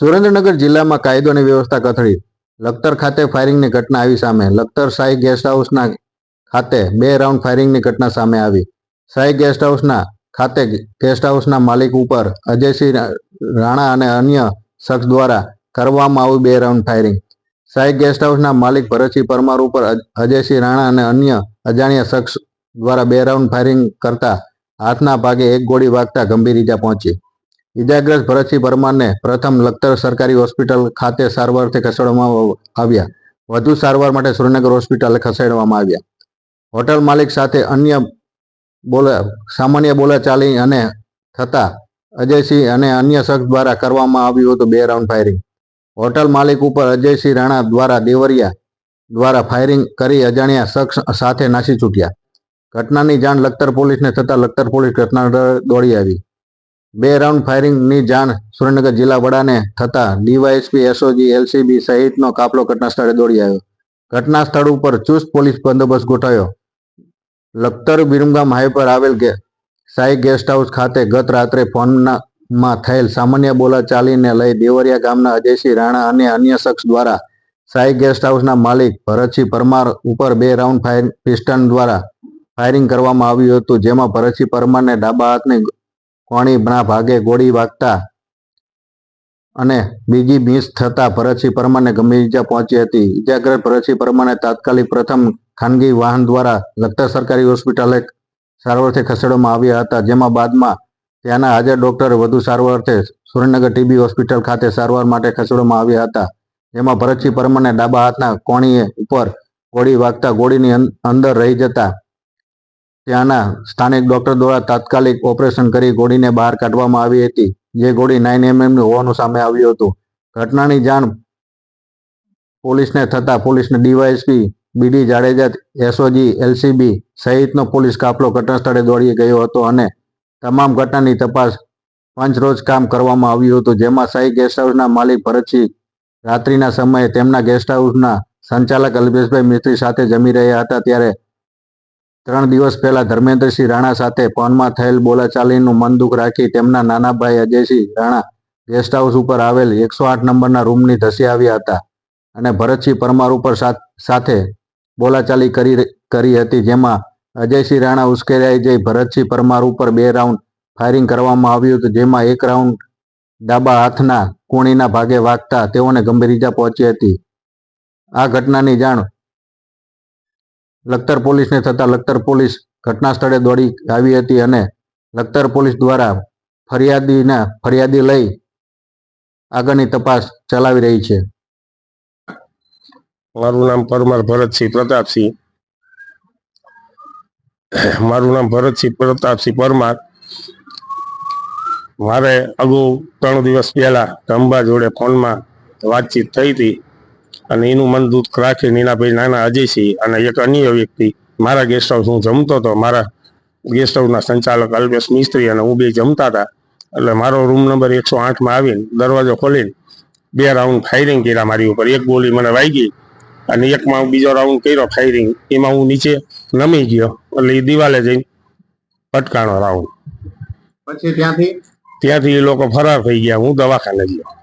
સુરેન્દ્રનગર જિલ્લામાં કાયદો અને વ્યવસ્થા કથળી. લખતર ખાતે ફાયરિંગની ઘટના આવી સામે. લખતર સાઈ ગેસ્ટ હાઉસના ખાતે બે રાઉન્ડ ફાયરિંગની ઘટના સામે આવી. સાઈ ગેસ્ટ હાઉસના ખાતે ગેસ્ટ હાઉસના માલિક ઉપર અજયસિંહ રાણા અને અન્ય શખ્સ દ્વારા કરવામાં આવ્યું બે રાઉન્ડ ફાયરિંગ. સાઈ ગેસ્ટ હાઉસના માલિક ભરતસિંહ પરમાર ઉપર અજ- અજયસિંહ રાણા અને અન્ય અજાણ્યા શખ્સ દ્વારા બે રાઉન્ડ ફાયરિંગ કરતા હાથના ભાગે એક ગોળી વાગતા ગંભીર ઈજા પહોંચી. ઈજાગ્રસ્ત ભરતસિંહ પરમારને પ્રથમ લખતર સરકારી હોસ્પિટલ ખાતે સારવારથી ખસેડવામાં આવ્યા. વધુ સારવાર માટે સુરેન્દ્રનગર હોસ્પિટલ ખસેડવામાં આવ્યા. હોટલ માલિક સાથે અન્ય બોલા, સામાન્ય બોલાચાલી અને થતા અજયસિંહ અને અન્ય શખ્સ દ્વારા કરવામાં આવ્યું હતું બે રાઉન્ડ ફાયરિંગ. હોટલ માલિક ઉપર અજયસિંહ રાણા દ્વારા દેવરિયા દ્વારા ફાયરિંગ કરી અજાણ્યા શખ્સ સાથે નાસી છૂટ્યા. ઘટનાની જાણ લખતર પોલીસને થતા લખતર પોલીસ ઘટના સ્થળે દોડી આવી. બે રાઉન્ડ ફાયરિંગની જાણ સુરેન્દ્રનગર જિલ્લા વડાને થતા ડીવાયએસપી, એસઓજી, એલસીબી સહિતનો કાફલો ઘટના સ્થળે દોડી આવ્યો. ઘટના સ્થળ ઉપર ચુસ્ત પોલીસ બંદોબસ્ત ગોઠવ્યો. લખતર બિરમગામ હાઈ પર આવેલ સાઈ ગેસ્ટ હાઉસ ખાતે ગત રાત્રે ફોનમાં માં થયેલ સામાન્ય બોલાચાલીને લઈ દેવરિયા ગામના અજયસિંહ રાણા અને અન્ય શખ્સ દ્વારા સાઈ ગેસ્ટ હાઉસના માલિક ભરતસિંહ પરમાર ઉપર બે રાઉન્ડ ફાયર પિસ્ટન દ્વારા ફાયરિંગ કરવામાં આવ્યું હતું, જેમાં ભરતસિંહ પરમારને ડાબા હાથની કોણીના ભાગે ગોળી વાગતા અને બીજી મિસ થતા ભરતસિંહ પરમારને ગંભીર ઈજા પહોંચી હતી. ઈજાગ્રસ્ત ભરતસિંહ પરમારને તાત્કાલિક પ્રથમ ખાનગી વાહન દ્વારા લગતા સરકારી હોસ્પિટલે સારવારથી ખસેડવામાં આવ્યા હતા, જેમાં બાદમાં ત્યાંના હાજર ડોક્ટર વધુ સારવાર અર્થે સુરેન્દ્રનગર ટીબી હોસ્પિટલ ખાતે સારવાર માટે ખસેડવામાં આવ્યા હતા. જેમાં ભરતસિંહ પરમારને ડાબા હાથના કોણીએ ઉપર ગોળી વાગતા ગોળીની અંદર રહી જતા ત્યાંના સ્થાનિક ડોક્ટર દ્વારા તાત્કાલિક ઓપરેશન કરી ગોળીને બહાર કાઢવામાં આવી હતી. જે ગોળી નાઇન એમએમની હોવાનું સામે આવ્યું હતું. ઘટનાની જાણ પોલીસને થતા પોલીસને DYSP B D Jadeja, SOG, LCB સહિતનો પોલીસ કાફલો ઘટનાસ્થળે દોડી ગયો હતો અને તમામ ઘટનાની તપાસ પંચરોજ કામ કરવામાં આવ્યું હતું. જેમાં સાઈ ગેસ્ટ હાઉસના માલિક ભરતસિંહ રાત્રિના સમયે તેમના ગેસ્ટ હાઉસના સંચાલક અલ્પેશભાઈ મિસ્ત્રી સાથે જમી રહ્યા હતા. ત્યારે ત્રણ દિવસ પહેલા ધર્મેન્દ્રસિંહ રાણા સાથે ફોનમાં થયેલ બોલાચાલીનું મન દુઃખ રાખી તેમના નાના ભાઈ અજયસિંહ રાણા ગેસ્ટ હાઉસ ઉપર આવેલ એકસો આઠ નંબરના રૂમની ધસી આવ્યા હતા અને ભરતસિંહ પરમાર ઉપર સાથ- બોલાચાલી કરી કરી હતી, જેમાં અજયસિંહ રાણા ઉશ્કેરાઈ જઈ, ભરતસિંહ પરમાર ઉપર બે રાઉન્ડ ફાયરિંગ કરવામાં આવ્યું હતું, જેમાં એક રાઉન્ડ ડાબા હાથના કોણીના ભાગે વાગતા તેઓને ગંભીર ઈજા પહોંચી હતી. આ ઘટનાની જાણ લખતર પોલીસને થતા લખતર પોલીસ ઘટના સ્થળે દોડી આવી હતી અને લખતર પોલીસ દ્વારા ફરિયાદીના ફરિયાદી લઈ આગળની તપાસ ચલાવી રહી છે. મારું નામ પરમાર ભરતસિંહ પ્રતાપસિંહ. મારું નામ ભરતસિંહ પ્રતાપસિંહ પરમાર. મારે અગાઉ ત્રણ દિવસ પહેલા રંબા જોડે ફોનમાં વાતચીત થઈ હતી. અને એનું મન દુઃખ રાખીને એના ભાઈ નાના અજયસિંહ અને એક અન્ય વ્યક્તિ મારા ગેસ્ટ હાઉસ હું જમતો હતો. મારા ગેસ્ટ હાઉસના સંચાલક અલ્પેશ મિસ્ત્રી અને હું બે જમતા હતા. એટલે મારો રૂમ નંબર એકસો આઠમાં આવીને દરવાજો ખોલીને બે રાઉન્ડ ફાયરિંગ કર્યા મારી ઉપર. એક ગોળી મને વાગી અને એકમાં હું બીજો રાઉન્ડ કર્યો ફાયરિંગ એમાં હું નીચે નમી ગયો. એટલે એ દિવાલે જઈને પટકાણો રાઉન્ડ પછી ત્યાંથી? ત્યાંથી એ લોકો ફરાર થઈ ગયા. હું દવાખાને ગયો.